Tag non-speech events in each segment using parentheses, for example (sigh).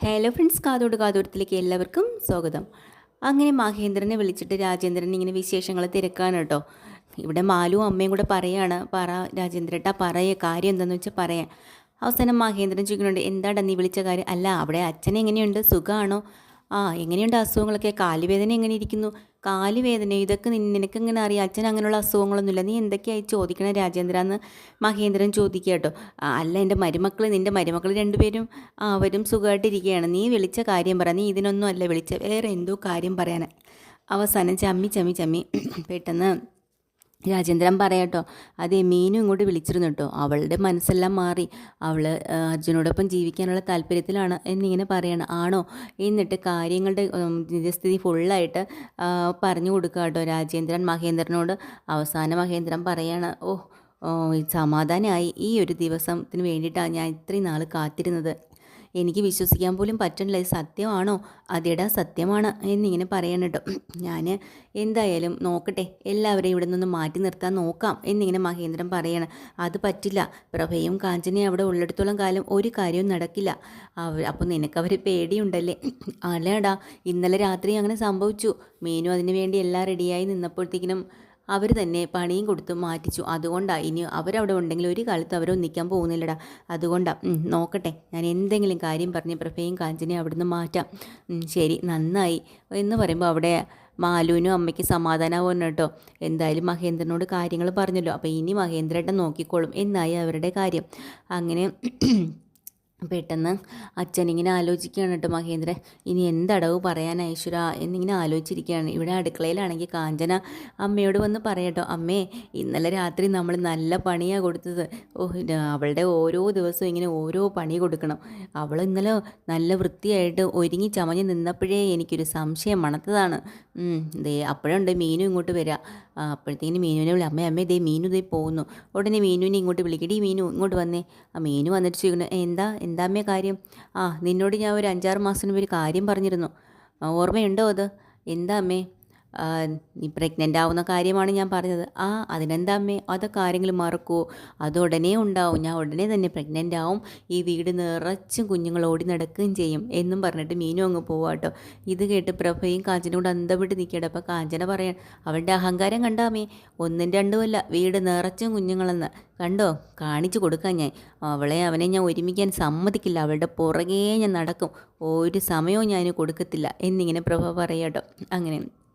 Hello friends കാതോട് കാതോടത്തിലേക്ക് എല്ലാവർക്കും സ്വാഗതം. അങ്ങനെ മഹേന്ദ്രനെ വിളിച്ചിട്ട് രാജേന്ദ്രൻ ഇങ്ങനെ വിശേഷങ്ങൾ തിരക്കാണ് കേട്ടോ. ഇവിടെ മാലു അമ്മയും കൂടെ പറയാണ് പറ രാജേന്ദ്രേട്ടാ പറയേ കാര്യം എന്താണെന്ന് വെച്ചാൽ പറയാം അവസാനം മഹേന്ദ്രൻ ചോദിക്കുന്നുണ്ട് എന്താടാ നീ വിളിച്ച കാര്യം? അല്ല അവിടെ അച്ഛൻ എങ്ങനെയുണ്ട്? സുഖമാണോ ആ എങ്ങനെയുണ്ട് അസുഖങ്ങളൊക്കെ? കാലുവേദന എങ്ങനെ ഇരിക്കുന്നു? കാലുവേദന ഇതൊക്കെ നിനക്ക് എങ്ങനെ അറിയാം? അച്ഛൻ അങ്ങനെയുള്ള അസുഖങ്ങളൊന്നുമില്ല. നീ എന്തൊക്കെയായി ചോദിക്കണേ? രാജേന്ദ്ര എന്ന് മഹേന്ദ്രൻ ചോദിക്കുക കേട്ടോ. "ആ, അല്ല എന്റെ മരുമക്കൾ നിന്റെ മരുമക്കൾ രണ്ടുപേരും അവരും സുഖമായിട്ടിരിക്കുകയാണ്. നീ വിളിച്ച കാര്യം പറ. നീ ഇതിനൊന്നും അല്ല വിളിച്ച വേറെ എന്തോ കാര്യം പറയാനാണ് അവസാനം ചമ്മി ചമ്മി ചമ്മി പെട്ടെന്ന് രാജേന്ദ്രൻ പറയാട്ടോ അതേ മീനു ഇങ്ങോട്ട് വിളിച്ചിരുന്നു കേട്ടോ അവളുടെ മനസ്സെല്ലാം മാറി. അവൾ അർജുനോടൊപ്പം ജീവിക്കാനുള്ള താല്പര്യത്തിലാണ് എന്നിങ്ങനെ പറയണം. ആണോ? എന്നിട്ട് കാര്യങ്ങളുടെ നിജസ്ഥിതി ഫുള്ളായിട്ട് പറഞ്ഞു കൊടുക്കുക കേട്ടോ രാജേന്ദ്രൻ മഹേന്ദ്രനോട്. അവസാന മഹേന്ദ്രൻ പറയാണ് ഓ സമാധാനമായി ഈ ഒരു ദിവസത്തിന് വേണ്ടിയിട്ടാണ് ഞാൻ ഇത്രയും നാൾ കാത്തിരുന്നത്. എനിക്ക് വിശ്വസിക്കാൻ പോലും പറ്റണില്ല. ഇത് സത്യമാണോ? അതേടാ സത്യമാണ് എന്നിങ്ങനെ പറയണം കേട്ടോ ഞാൻ എന്തായാലും നോക്കട്ടെ എല്ലാവരെയും ഇവിടെ നിന്ന് മാറ്റി നിർത്താൻ നോക്കാം എന്നിങ്ങനെ മഹേന്ദ്രൻ പറയണം. അത് പറ്റില്ല. പ്രഭയും കാഞ്ചനയും അവിടെ ഉള്ളിടത്തോളം കാലം ഒരു കാര്യവും നടക്കില്ല. അവർ അപ്പോൾ നിനക്കവർ പേടിയുണ്ടല്ലേ? അല്ലേടാ ഇന്നലെ രാത്രി അങ്ങനെ സംഭവിച്ചു. മീനു അതിനു വേണ്ടി എല്ലാം റെഡിയായി നിന്നപ്പോഴത്തേക്കിനും അവർ തന്നെ പണിയും കൊടുത്ത് മാറ്റിച്ചു. അതുകൊണ്ടാണ് ഇനി അവരവിടെ ഉണ്ടെങ്കിൽ ഒരു കാലത്ത് അവരൊന്നിക്കാൻ പോകുന്നില്ലടാ. അതുകൊണ്ടാണ് നോക്കട്ടെ. ഞാൻ എന്തെങ്കിലും കാര്യം പറഞ്ഞ് പ്രഭയും കാഞ്ചനയും അവിടുന്ന് മാറ്റാം. ശരി നന്നായി. എന്ന് പറയുമ്പോൾ അവിടെ മാലുവിനും അമ്മയ്ക്ക് സമാധാനമാവുന്നു കേട്ടോ. എന്തായാലും മഹേന്ദ്രനോട് കാര്യങ്ങൾ പറഞ്ഞല്ലോ. അപ്പോൾ ഇനി മഹേന്ദ്രേട്ടൻ നോക്കിക്കോളും. എന്നായി അവരുടെ കാര്യം. അങ്ങനെ പെട്ടെന്ന് അച്ഛനിങ്ങനെ ആലോചിക്കുകയാണ് കേട്ടോ മഹേന്ദ്രൻ ഇനി എന്തടവ് പറയാൻ ഐശ്വര എന്നിങ്ങനെ ആലോചിച്ചിരിക്കുകയാണ്. ഇവിടെ അടുക്കളയിലാണെങ്കിൽ കാഞ്ചന അമ്മയോട് വന്ന് പറയട്ടോ അമ്മേ ഇന്നലെ രാത്രി നമ്മൾ നല്ല പണിയാണ് കൊടുത്തത്. ഓ അവളുടെ ഓരോ ദിവസവും ഇങ്ങനെ ഓരോ പണി കൊടുക്കണം. അവൾ ഇന്നലെ നല്ല വൃത്തിയായിട്ട് ഒരുങ്ങി ചമഞ്ഞ് നിന്നപ്പോഴേ എനിക്കൊരു സംശയം മണത്തതാണ്. ദേ അപ്പോഴുണ്ട് മീനും ഇങ്ങോട്ട് വരിക അപ്പോഴത്തേന് മീനുവിനെ വിളി അമ്മേ അമ്മേ ഇതേ മീനു ഇതേ പോകുന്നു ഉടനെ മീനുവിനെ ഇങ്ങോട്ട് വിളിക്കടി മീനു ഇങ്ങോട്ട് വന്നേ. ആ മീനു വന്നിട്ട് ചോദിക്കുന്നു എന്താ എന്താ അമ്മേ കാര്യം? ആ നിന്നോട് ഞാൻ ഒരു അഞ്ചാറ് മാസത്തിന് ഒരു കാര്യം പറഞ്ഞിരുന്നു. ഓർമ്മയുണ്ടോ അത്? എന്താ അമ്മേ? നീ പ്രഗ്നന്റ് ആവുന്ന കാര്യമാണ് ഞാൻ പറഞ്ഞത്. ആ അതിനെന്താ അമ്മേ? അതൊക്കെ ആരെങ്കിലും മറക്കുമോ അത് ഉടനെ ഉണ്ടാവും. ഞാൻ ഉടനെ തന്നെ പ്രഗ്നന്റ് ആവും. ഈ വീട് നിറച്ചും കുഞ്ഞുങ്ങൾ ഓടി നടക്കുകയും ചെയ്യും എന്നും പറഞ്ഞിട്ട് മീനു അങ്ങ് പോവാട്ടോ ഇത് കേട്ട് പ്രഭയും കാഞ്ചനും കൂടെ അന്തം നിൽക്കട്ടെ അപ്പോൾ കാഞ്ചന പറയാൻ അവളുടെ അഹങ്കാരം കണ്ടാമേ ഒന്നും രണ്ടുമല്ല വീട് നിറച്ചും കുഞ്ഞുങ്ങളെന്ന്. കണ്ടോ? കാണിച്ചു കൊടുക്കാൻ ഞാൻ. അവളെ അവനെ ഞാൻ ഒരുമിക്കാൻ സമ്മതിക്കില്ല. അവളുടെ പുറകെ ഞാൻ നടക്കും. ഒരു സമയവും ഞാൻ കൊടുക്കത്തില്ല. എന്നിങ്ങനെ പ്രഭ പറയാട്ടോ അങ്ങനെ.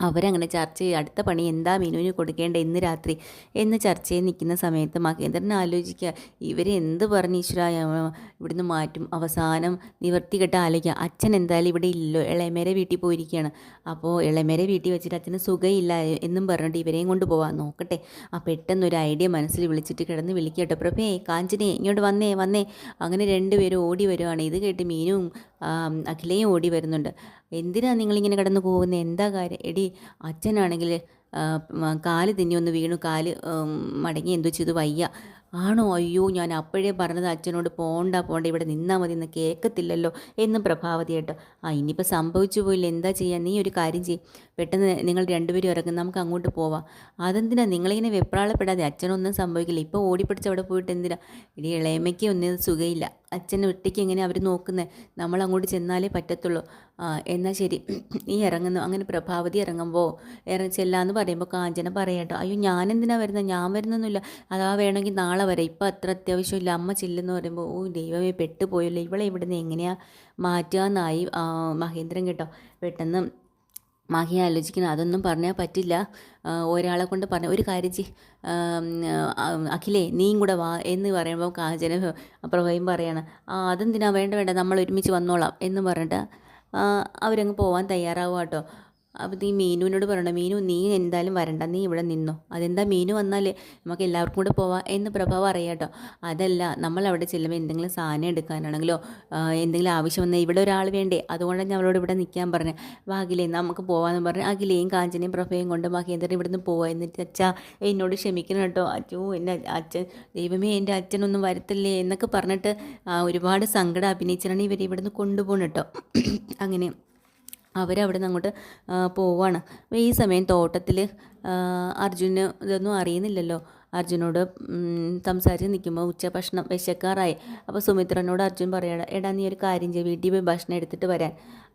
അവരങ്ങനെ ചർച്ച ചെയ്യുക അടുത്ത പണി എന്താ മീനുവിന് കൊടുക്കേണ്ട ഇന്ന് രാത്രി? എന്ന് ചർച്ച ചെയ്ത് നിൽക്കുന്ന സമയത്ത് മഹേന്ദ്രൻ ആലോചിക്കുക ഇവരെ എന്ത് പറഞ്ഞ് ഈശ്വര ഇവിടുന്ന് മാറ്റും. അവസാനം നിവർത്തി കെട്ട് ആലോചിക്കുക. അച്ഛൻ എന്തായാലും ഇവിടെ ഇല്ലല്ലോ ഇളയമേരെ വീട്ടിൽ പോയിരിക്കുകയാണ്. അപ്പോൾ ഇളയമേരെ വീട്ടിൽ വെച്ചിട്ട് അച്ഛന് സുഖമില്ല എന്നും പറഞ്ഞിട്ട് ഇവരെയും കൊണ്ട് പോവാൻ നോക്കട്ടെ. ആ പെട്ടെന്ന് ഒരു ഐഡിയ മനസ്സിൽ വിളിച്ചിട്ട് കിടന്ന് വിളിക്കട്ടെ പ്രഭേ കാഞ്ചനെ ഇങ്ങോട്ട് വന്നേ വന്നേ. അങ്ങനെ രണ്ടുപേരും ഓടി വരുവാണ്. ഇത് കേട്ട് മീനും അഖിലയും ഓടി വരുന്നുണ്ട്. എന്തിനാ നിങ്ങളിങ്ങനെ കിടന്ന് പോകുന്നത് എന്താ കാര്യം? എടി അച്ഛനാണെങ്കിൽ കാൽ തിന്നി ഒന്ന് വീണു. കാൽ മടങ്ങി എന്തോ ചെയ്തു. വയ്യ. ആണോ? അയ്യോ ഞാൻ അപ്പോഴേ പറഞ്ഞത് അച്ഛനോട് പോണ്ട പോണ്ട ഇവിടെ നിന്നാൽ മതി എന്ന് കേൾക്കത്തില്ലല്ലോ എന്നും പ്രഭാവതി കേട്ടോ. ആ ഇനിയിപ്പോൾ സംഭവിച്ചു പോയില്ല? എന്താ ചെയ്യുക നീ ഒരു കാര്യം ചെയ്യും. പെട്ടെന്ന് നിങ്ങൾ രണ്ടുപേരും ഇറങ്ങും നമുക്ക് അങ്ങോട്ട് പോവാം. അതെന്തിനാ? നിങ്ങളിങ്ങനെ വെപ്രാളപ്പെടാതെ അച്ഛനൊന്നും സംഭവിക്കില്ല. ഇപ്പോൾ ഓടിപ്പിടിച്ച് അവിടെ പോയിട്ട് എന്തിനാ? ഇനി ഇളയമ്മയ്ക്ക് ഒന്നും സുഖമില്ല അച്ഛൻ ഒറ്റയ്ക്ക് എങ്ങനെ അവർ നോക്കുന്നത് നമ്മൾ അങ്ങോട്ട് ചെന്നാലേ പറ്റത്തുള്ളൂ. എന്നാൽ ശരി. (clears throat) നീ ഇറങ്ങുന്നു. അങ്ങനെ പ്രഭാവതി ഇറങ്ങുമ്പോൾ ഇറങ്ങി ചെല്ലാന്ന് പറയുമ്പോൾ കാഞ്ചന പറയട്ടോ അയ്യോ ഞാൻ എന്തിനാ വരുന്നത് ഞാൻ വരുന്നൊന്നുമില്ല. അതാ വേണമെങ്കിൽ നാളെ വരാം. ഇപ്പം അത്ര അത്യാവശ്യമില്ല അമ്മ ചെല്ലുന്നു പറയുമ്പോൾ ഓ ദൈവമേ പെട്ടുപോയല്ലോ. ഇവളെ ഇവിടുന്ന് എങ്ങനെയാ മാറ്റുക എന്നായി മഹേന്ദ്രൻ കേട്ടോ. പെട്ടെന്ന് മഹി ആലോചിക്കണം അതൊന്നും പറഞ്ഞാൽ പറ്റില്ല. ഒരാളെ കൊണ്ട് പറഞ്ഞ ഒരു കാര്യം ചെയ് അഖിലേ നീയും കൂടെ വാ. എന്ന് പറയുമ്പോൾ കാഞ്ചന പ്രഭയും പറയാണ് ആ അതെന്തിനാ? വേണ്ട വേണ്ട. നമ്മൾ ഒരുമിച്ച് വന്നോളാം. എന്ന് പറഞ്ഞിട്ട് അവരങ്ങ് പോവാൻ തയ്യാറാവുക കേട്ടോ അപ്പോൾ നീ മീനുവിനോട് പറയണം മീനു നീ എന്തായാലും വരണ്ട നീ ഇവിടെ നിന്നോ. അതെന്താ മീനു വന്നാൽ നമുക്ക് എല്ലാവർക്കും കൂടെ പോവാം എന്ന് പ്രഭ പറയാം കേട്ടോ അതല്ല നമ്മൾ അവിടെ ചെല്ലുമ്പോൾ എന്തെങ്കിലും സാധനം എടുക്കാനാണെങ്കിലോ എന്തെങ്കിലും ആവശ്യം വന്നാൽ ഇവിടെ ഒരാൾ വേണ്ടേ? അതുകൊണ്ടാണ് ഞാൻ അവളോട് ഇവിടെ നിൽക്കാൻ പറഞ്ഞത് വാഗിലേ അഖിലേ നമുക്ക് പോവാന്ന് പറഞ്ഞു. അഖിലേയും കാഞ്ചനയും പ്രഭയും കൊണ്ട് മഹേന്ദ്രൻ ഇവിടുന്ന് പോവാ. എന്നിട്ട് അച്ഛാ എന്നോട് ക്ഷമിക്കണം കേട്ടോ അച്ഛോ എന്റെ അച്ഛൻ ദൈവമേ എന്റെ അച്ഛനൊന്നും വരത്തില്ലേ? എന്നൊക്കെ പറഞ്ഞിട്ട് ഒരുപാട് സങ്കടം അഭിനയിച്ചാണ് ഇവർ ഇവിടുന്ന് കൊണ്ടുപോകണം കേട്ടോ (clears throat) അങ്ങനെ. അവരവിടെ നിന്ന് അങ്ങോട്ട് പോവാണ്. അപ്പോൾ ഈ സമയം തോട്ടത്തിൽ അർജുന് ഇതൊന്നും അറിയുന്നില്ലല്ലോ. അർജുനോട് സംസാരിച്ച് നിൽക്കുമ്പോൾ ഉച്ചഭക്ഷണം വിശക്കാറായി. അപ്പോൾ സുമിത്രനോട് അർജുൻ പറയണ എടാ നീ ഒരു കാര്യം ചെയ്യും വീട്ടിൽ പോയി ഭക്ഷണം എടുത്തിട്ട് വരാൻ.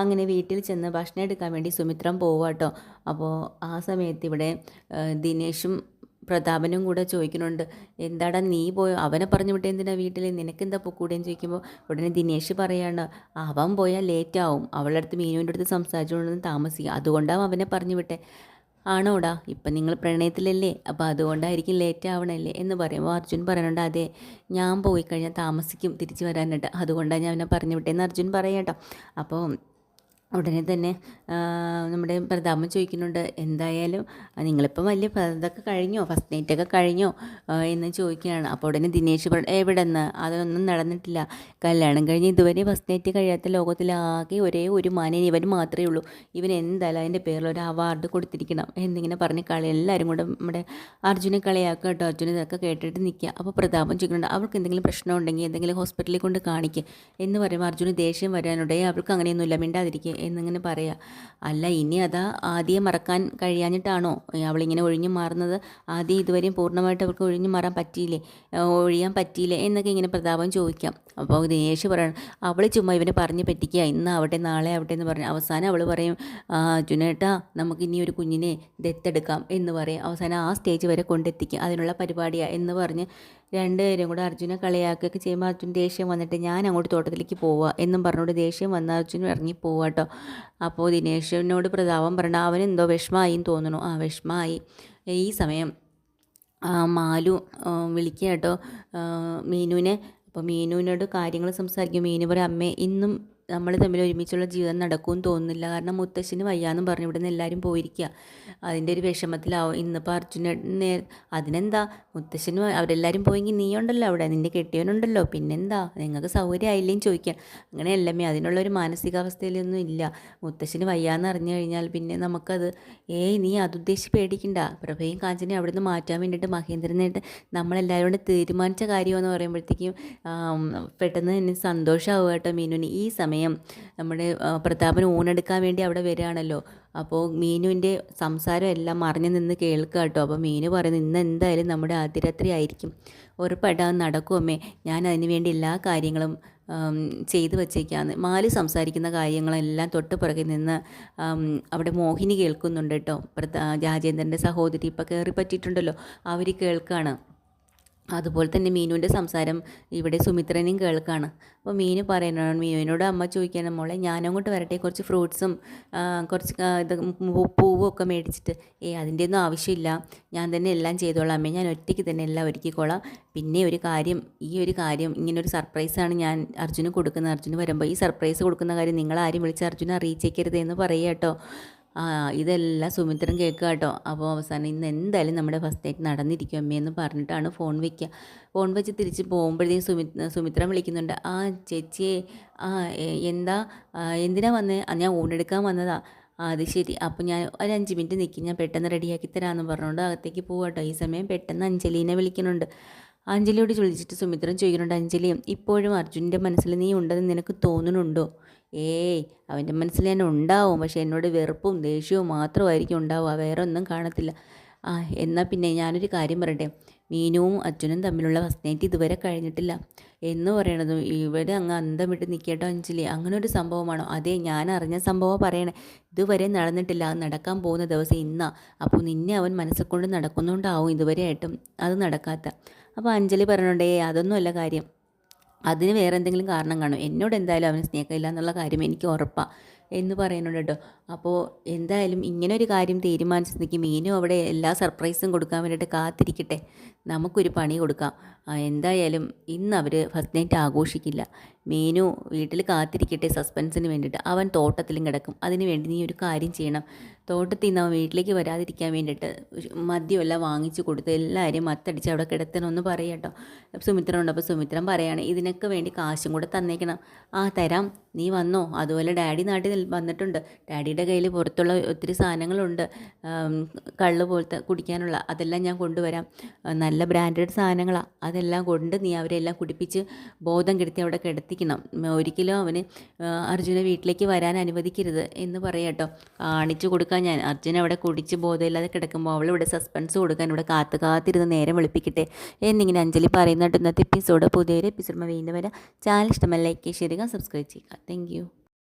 അങ്ങനെ വീട്ടിൽ ചെന്ന് ഭക്ഷണം എടുക്കാൻ വേണ്ടി സുമിത്രൻ പോവാട്ടോ. അപ്പോൾ ആ സമയത്ത് ഇവിടെ ദിനേശും പ്രതാപനും കൂടെ ചോദിക്കുന്നുണ്ട് എന്താടാ നീ പോയോ അവനെ പറഞ്ഞു വിട്ടേ എന്തിനാ വീട്ടിൽ നിനക്കെന്താ പൊക്കൂടെന്ന് ചോദിക്കുമ്പോൾ ഉടനെ ദിനേശ് പറയാണ് അവൻ പോയാൽ ലേറ്റ് ആവും അവളുടെ അടുത്ത് മീനുവിന്റെ അടുത്ത് സംസാരിച്ചുകൊണ്ടൊന്നും താമസിക്കുക അതുകൊണ്ടാവും അവനെ പറഞ്ഞു വിട്ടെ. ആണോടാ ഇപ്പം നിങ്ങൾ പ്രണയത്തിലല്ലേ അപ്പോൾ അതുകൊണ്ടായിരിക്കും ലേറ്റ് ആവണല്ലേ? എന്ന് പറയുമ്പോൾ അർജുൻ പറയുന്നുണ്ട് അതെ ഞാൻ പോയി കഴിഞ്ഞാൽ താമസിക്കും തിരിച്ചു വരാനായിട്ട് അതുകൊണ്ടാണ് ഞാൻ അവനെ പറഞ്ഞു വിട്ടേന്ന് അർജുൻ പറയാം കേട്ടോ. അപ്പോൾ ഉടനെ തന്നെ നമ്മുടെ പ്രതാപൻ ചോദിക്കുന്നുണ്ട് എന്തായാലും നിങ്ങളിപ്പം വലിയ ഇതൊക്കെ കഴിഞ്ഞോ? ഫസ്റ്റ് നൈറ്റൊക്കെ കഴിഞ്ഞോ? എന്ന് ചോദിക്കുകയാണ്. അപ്പോൾ ഉടനെ ദിനേശ് എവിടെ നിന്ന് അതൊന്നും നടന്നിട്ടില്ല. കല്യാണം കഴിഞ്ഞ് ഇതുവരെ ഫസ്റ്റ് നൈറ്റ് കഴിയാത്ത ലോകത്തിലാകെ ഒരേ ഒരു മാനൻ ഇവൻ മാത്രമേ ഉള്ളൂ. ഇവൻ എന്തായാലും അതിന്റെ പേരിൽ ഒരു അവാർഡ് കൊടുത്തിരിക്കണം. എന്നിങ്ങനെ പറഞ്ഞ് കളി എല്ലാവരും കൂടെ നമ്മുടെ അർജുനെ കളിയാക്കുക കേട്ടോ. അർജുന ഇതൊക്കെ കേട്ടിട്ട് നിൽക്കുക. അപ്പോൾ പ്രതാപം ചോദിക്കുന്നുണ്ട് അവൾക്ക് എന്തെങ്കിലും പ്രശ്നം ഉണ്ടെങ്കിൽ എന്തെങ്കിലും ഹോസ്പിറ്റലിൽ കൊണ്ട് കാണിക്കുക എന്ന് പറയുമ്പോൾ അർജുന് ദേഷ്യം വരാനുണ്ടെങ്കിൽ അവൾക്ക് അങ്ങനെയൊന്നുമില്ല മിണ്ടാതിരിക്കുക എന്നിങ്ങനെ പറയുക അല്ല ഇനി അതാ ആദ്യം മറക്കാൻ കഴിയാഞ്ഞിട്ടാണോ? അവളിങ്ങനെ ഒഴിഞ്ഞു മാറുന്നത്. ആദ്യം ഇതുവരെയും പൂർണമായിട്ട് അവൾക്ക് ഒഴിഞ്ഞു മാറാൻ പറ്റിയില്ലേ? ഒഴിയാൻ പറ്റിയില്ലേ? എന്നൊക്കെ ഇങ്ങനെ പ്രതാപം ചോദിക്കാം. അപ്പോൾ ദിനേശ് പറയണം. അവൾ ചുമ്മാ ഇവനെ പറഞ്ഞ് പറ്റിക്കുക. ഇന്ന് ആവട്ടെ നാളെ ആവട്ടെ എന്ന് പറഞ്ഞു. അവസാനം അവൾ പറയും ജുനേട്ടാ നമുക്ക് ഇനി ഒരു കുഞ്ഞിനെ ദത്തെടുക്കാം എന്ന് പറയും. അവസാനം ആ സ്റ്റേജ് വരെ കൊണ്ടെത്തിക്കുക. അതിനുള്ള പരിപാടിയാണ് എന്ന് പറഞ്ഞ് രണ്ടുപേരും കൂടെ അർജുനെ കളിയാക്കുകയൊക്കെ ചെയ്യുമ്പോൾ അർജുൻ ദേഷ്യം വന്നിട്ട് ഞാൻ അങ്ങോട്ട് തോട്ടത്തിലേക്ക് പോവുക എന്നും പറഞ്ഞുകൊണ്ട് ദേഷ്യം വന്ന അർജുൻ ഇറങ്ങി പോവുക കേട്ടോ അപ്പോൾ ദിനേശനോട് പ്രതാപം പറഞ്ഞ എന്തോ വിഷമമായി എന്ന് തോന്നുന്നു. ആ വിഷമമായി. ഈ സമയം മാലു വിളിക്കുക കേട്ടോ മീനുവിനെ. അപ്പോൾ മീനുവിനോട് കാര്യങ്ങൾ സംസാരിക്കും. മീനു പറയും അമ്മേ ഇന്നും നമ്മൾ തമ്മിൽ ഒരുമിച്ചുള്ള ജീവിതം നടക്കുമെന്ന് തോന്നുന്നില്ല. കാരണം മുത്തശ്ശിന് വയ്യാന്നും പറഞ്ഞു ഇവിടെ നിന്ന് എല്ലാവരും പോയിരിക്കുക അതിന്റെ ഒരു വിഷമത്തിലാവും. ഇന്നിപ്പോൾ അർജുന നേ അതിനെന്താ? മുത്തശ്ശന് അവരെല്ലാവരും പോയെങ്കിൽ നീ ഉണ്ടല്ലോ അവിടെ. നിന്റെ കെട്ടിയവനുണ്ടല്ലോ. പിന്നെന്താ? നിങ്ങൾക്ക് സൗകര്യമായില്ലേന്ന് ചോദിക്കാം. അങ്ങനെ അല്ലമ്മേ അതിനുള്ള ഒരു മാനസികാവസ്ഥയിലൊന്നും ഇല്ല. മുത്തശ്ശന് വയ്യാന്ന് അറിഞ്ഞു കഴിഞ്ഞാൽ പിന്നെ നമുക്കത് ഏയ് നീ അതുദ്ദേശിച്ച് പേടിക്കണ്ട. പ്രഭയും കാഞ്ചനെയും നിന്ന് മാറ്റാൻ വേണ്ടിയിട്ട് മഹേന്ദ്രനായിട്ട് നമ്മളെല്ലാവരും കൂടെ തീരുമാനിച്ച കാര്യമെന്ന് പറയുമ്പോഴത്തേക്കും പെട്ടെന്ന് തന്നെ സന്തോഷമാവുക കേട്ടോ മീനുവിന്. ഈ സമയം നമ്മുടെ പ്രതാപന് പ്രതാപൻ ഊണെടുക്കാൻ വേണ്ടി അവിടെ വരികയാണല്ലോ. അപ്പോൾ മീനുവിന്റെ സംസാരം എല്ലാം മറിഞ്ഞു നിന്ന് കേൾക്കുക കേട്ടോ. അപ്പോൾ മീനു പറയുന്നത് ഇന്ന് എന്തായാലും നമ്മുടെ ആദ്യരാത്രി ആയിരിക്കും. ഉറപ്പായിട്ട് നടക്കും നടക്കുമേ ഞാൻ അതിന് വേണ്ടി എല്ലാ കാര്യങ്ങളും ചെയ്തു വച്ചേക്കാന്ന് മാലി സംസാരിക്കുന്ന കാര്യങ്ങളെല്ലാം തൊട്ട് പുറകിൽ നിന്ന് അവിടെ മോഹിനി കേൾക്കുന്നുണ്ട് കേട്ടോ. പ്രതാ രാജേന്ദ്രന്റെ സഹോദരി ഇപ്പോൾ കയറി പറ്റിയിട്ടുണ്ടല്ലോ അവർ കേൾക്കാണ്. അതുപോലെ തന്നെ മീനുവിന്റെ സംസാരം ഇവിടെ സുമിത്രനെയും കേൾക്കാണ്. അപ്പോൾ മീനു പറയുന്നതാണ് മീനുവിനോട് അമ്മ ചോദിക്കുകയാണ് മോളെ ഞാനങ്ങോട്ട് വരട്ടെ കുറച്ച് ഫ്രൂട്ട്സും കുറച്ച് ഇത് പൂവും ഒക്കെ മേടിച്ചിട്ട്. ഏ അതിന്റെ ഒന്നും ആവശ്യമില്ല. ഞാൻ തന്നെ എല്ലാം ചെയ്തോളാം. അമ്മേ ഞാൻ ഒറ്റയ്ക്ക് തന്നെ എല്ലാം ഒരുക്കിക്കോളാം. പിന്നെ ഒരു കാര്യം ഈ ഒരു കാര്യം ഇങ്ങനൊരു സർപ്രൈസാണ് ഞാൻ അർജുന് കൊടുക്കുന്നത്. അർജുന് വരുമ്പോൾ ഈ സർപ്രൈസ് കൊടുക്കുന്ന കാര്യം നിങ്ങൾ ആരും വിളിച്ച് അർജുനെ അറിയിച്ചേക്കരുത് എന്ന് പറയുക കേട്ടോ. ഇതെല്ലാം സുമിത്രൻ കേൾക്കുക കേട്ടോ. അപ്പോൾ അവസാനം ഇന്ന് എന്തായാലും നമ്മുടെ ഫസ്റ്റ് നൈറ്റ് നടന്നിരിക്കും അമ്മയെന്ന് പറഞ്ഞിട്ടാണ് ഫോൺ വയ്ക്കുക ഫോൺ വെച്ച് തിരിച്ച് പോകുമ്പോഴത്തേക്കും സുമി സുമിത്രൻ വിളിക്കുന്നുണ്ട്. ആ ചേച്ചിയെ ആ എന്താ എന്തിനാ ആ, ഞാൻ ഊണെടുക്കാൻ വന്നതാ. അത് ശരി. അപ്പോൾ ഞാൻ ഒരു അഞ്ച് മിനിറ്റ് നിൽക്കും ഞാൻ പെട്ടെന്ന് റെഡിയാക്കി തരാമെന്ന് പറഞ്ഞുകൊണ്ട് അകത്തേക്ക് പോവാട്ടോ ഈ സമയം പെട്ടെന്ന് അഞ്ജലീനെ വിളിക്കുന്നുണ്ട്. അഞ്ജലിയോട് ചോദിച്ചിട്ട് സുമിത്രൻ ചോദിക്കുന്നുണ്ട് അഞ്ജലി ഇപ്പോഴും അർജുന്റെ മനസ്സിൽ നീ ഉണ്ടെന്ന് നിനക്ക് തോന്നുന്നുണ്ടോ? ഏയ് അവന്റെ മനസ്സിൽ ഞാൻ ഉണ്ടാവും പക്ഷെ എന്നോട് വെറുപ്പും ദേഷ്യവും മാത്രമായിരിക്കും ഉണ്ടാവുക വേറെ ഒന്നും കാണത്തില്ല. ആ എന്നാൽ പിന്നെ ഞാനൊരു കാര്യം പറയട്ടെ. മീനുവും അച്ഛനും തമ്മിലുള്ള ഫസ്റ്റ് നൈറ്റ് ഇതുവരെ കഴിഞ്ഞിട്ടില്ല. എന്ന് പറയണത് ഇവിടെ അങ്ങ് അന്തം വിട്ട് നിൽക്കട്ടോ അഞ്ജലി അങ്ങനെ ഒരു സംഭവമാണോ? അതെ ഞാൻ അറിഞ്ഞ സംഭവം പറയണേ. ഇതുവരെ നടന്നിട്ടില്ല. അത് നടക്കാൻ പോകുന്ന ദിവസം ഇന്നാ. അപ്പോൾ നിന്നെ അവൻ മനസ്സുകൊണ്ട് നടക്കുന്നുണ്ടാവും ഇതുവരെ ആയിട്ടും അത് നടക്കാത്ത. അപ്പോൾ അഞ്ജലി പറയണുണ്ടേ അതൊന്നുമല്ല കാര്യം. അതിന് വേറെ എന്തെങ്കിലും കാരണം കാണും. എന്നോട് എന്തായാലും അവന് സ്നേഹമില്ല എന്നുള്ള കാര്യം എനിക്ക് ഉറപ്പാണ് എന്ന് പറയുന്നുണ്ട് കേട്ടോ. അപ്പോൾ എന്തായാലും ഇങ്ങനെ ഒരു കാര്യം തീരുമാനിച്ച് നിൽക്കും മീനും അവിടെ എല്ലാ സർപ്രൈസും കൊടുക്കാൻ വേണ്ടിയിട്ട് കാത്തിരിക്കട്ടെ. നമുക്കൊരു പണി കൊടുക്കാം. എന്തായാലും ഇന്ന് അവർ ഫസ്റ്റ് നൈറ്റ് ആഘോഷിക്കില്ല. മീനു വീട്ടിൽ കാത്തിരിക്കട്ടെ സസ്പെൻസിന് വേണ്ടിയിട്ട്. അവൻ തോട്ടത്തിലും കിടക്കും. അതിന് വേണ്ടി നീ ഒരു കാര്യം ചെയ്യണം. തോട്ടത്തിൽ നിന്ന് അവൻ വീട്ടിലേക്ക് വരാതിരിക്കാൻ വേണ്ടിയിട്ട് മദ്യമെല്ലാം വാങ്ങിച്ചു കൊടുത്ത് എല്ലാവരെയും മത്തടിച്ച് അവിടെ കിടത്തണമെന്ന് പറയും കേട്ടോ. സുമിത്രൻ ഉണ്ട് അപ്പോൾ സുമിത്രൻ പറയാണ് ഇതിനൊക്കെ വേണ്ടി കാശും കൂടെ തന്നേക്കണം. ആ തരാം. നീ വന്നോ. അതുപോലെ ഡാഡി നാട്ടിൽ വന്നിട്ടുണ്ട്. ഡാഡിയുടെ കയ്യിൽ പുറത്തുള്ള ഒത്തിരി സാധനങ്ങളുണ്ട്. കള്ള് പോലത്തെ കുടിക്കാനുള്ള. അതെല്ലാം ഞാൻ കൊണ്ടുവരാം. നല്ല ബ്രാൻഡഡ് സാധനങ്ങളാണ് അതെല്ലാം കൊണ്ട് നീ അവരെല്ലാം കുടിപ്പിച്ച് ബോധം കെടുത്തി അവിടെ കിടത്തിക്കണം. ഒരിക്കലും അവന് അർജുനെ വീട്ടിലേക്ക് വരാൻ അനുവദിക്കരുത് എന്ന് പറയാട്ടോ കാണിച്ചു കൊടുക്കാൻ ഞാൻ അർജുൻ അവിടെ കുടിച്ച് ബോധമില്ലാതെ കിടക്കുമ്പോൾ അവൾ ഇവിടെ സസ്പെൻസ് കൊടുക്കാൻ ഇവിടെ കാത്തു കാത്തിരുന്ന് നേരം വെളുപ്പിക്കട്ടെ. എന്നിങ്ങനെ അഞ്ജലി പറയുന്നുണ്ട് ഇന്നത്തെ എപ്പിസോഡ് പുതിയൊരു എപ്പിസോഡ് വീണ്ടും വരാം. ചാനൽ ഇഷ്ടമല്ല ലൈക്ക് ചെയ്യുക സബ്സ്ക്രൈബ് ചെയ്യുക. താങ്ക്